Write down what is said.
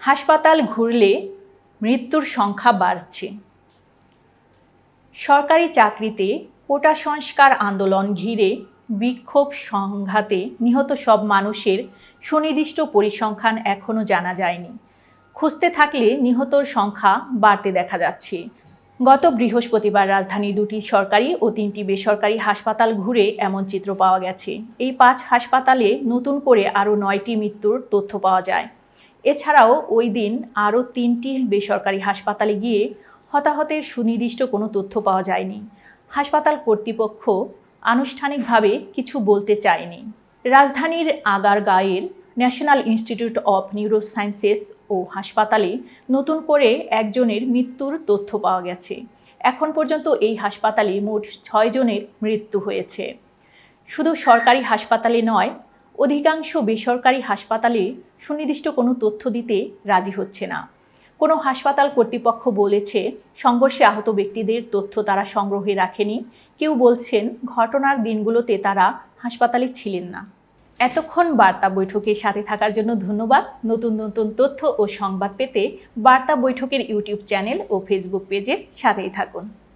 হাসপাতাল ঘুরলে মৃত্যুর সংখ্যা বাড়ছে। সরকারি চাকরিতে কোটা সংস্কার আন্দোলন ঘিরে বিক্ষোভ সংঘাতে নিহত সব মানুষের সুনির্দিষ্ট পরিসংখ্যান এখনও জানা যায়নি। খুঁজতে থাকলে নিহতর সংখ্যা বাড়তে দেখা যাচ্ছে। গত বৃহস্পতিবার রাজধানী দুটি সরকারি ও তিনটি বেসরকারি হাসপাতাল ঘুরে এমন চিত্র পাওয়া গেছে। এই পাঁচ হাসপাতালে নতুন করে আরও নয়টি মৃত্যুর তথ্য পাওয়া যায়। এছাড়াও ওই দিন আরও তিনটি বেসরকারি হাসপাতালে গিয়ে হতাহতের সুনির্দিষ্ট কোনো তথ্য পাওয়া যায়নি। হাসপাতাল কর্তৃপক্ষ আনুষ্ঠানিকভাবে কিছু বলতে চায়নি। রাজধানীর আগারগাঁয়ের ন্যাশনাল ইনস্টিটিউট অফ নিউরোসায়েন্সেস ও হাসপাতালে নতুন করে একজনের মৃত্যুর তথ্য পাওয়া গেছে। এখন পর্যন্ত এই হাসপাতালে মোট ছয় জনের মৃত্যু হয়েছে। শুধু সরকারি হাসপাতালে নয় অধিকাংশ বেসরকারি হাসপাতালে সুনির্দিষ্ট কোনো তথ্য দিতে রাজি হচ্ছে না। কোনো হাসপাতাল কর্তৃপক্ষ বলেছে, সংঘর্ষে আহত ব্যক্তিদের তথ্য তারা সংগ্রহে রাখেনি। কেউ বলছেন, ঘটনার দিনগুলোতে তারা হাসপাতালে ছিলেন না। এতক্ষণ বার্তা বৈঠকের সাথে থাকার জন্য ধন্যবাদ। নতুন নতুন তথ্য ও সংবাদ পেতে বার্তা বৈঠকের ইউটিউব চ্যানেল ও ফেসবুক পেজের সাথেই থাকুন।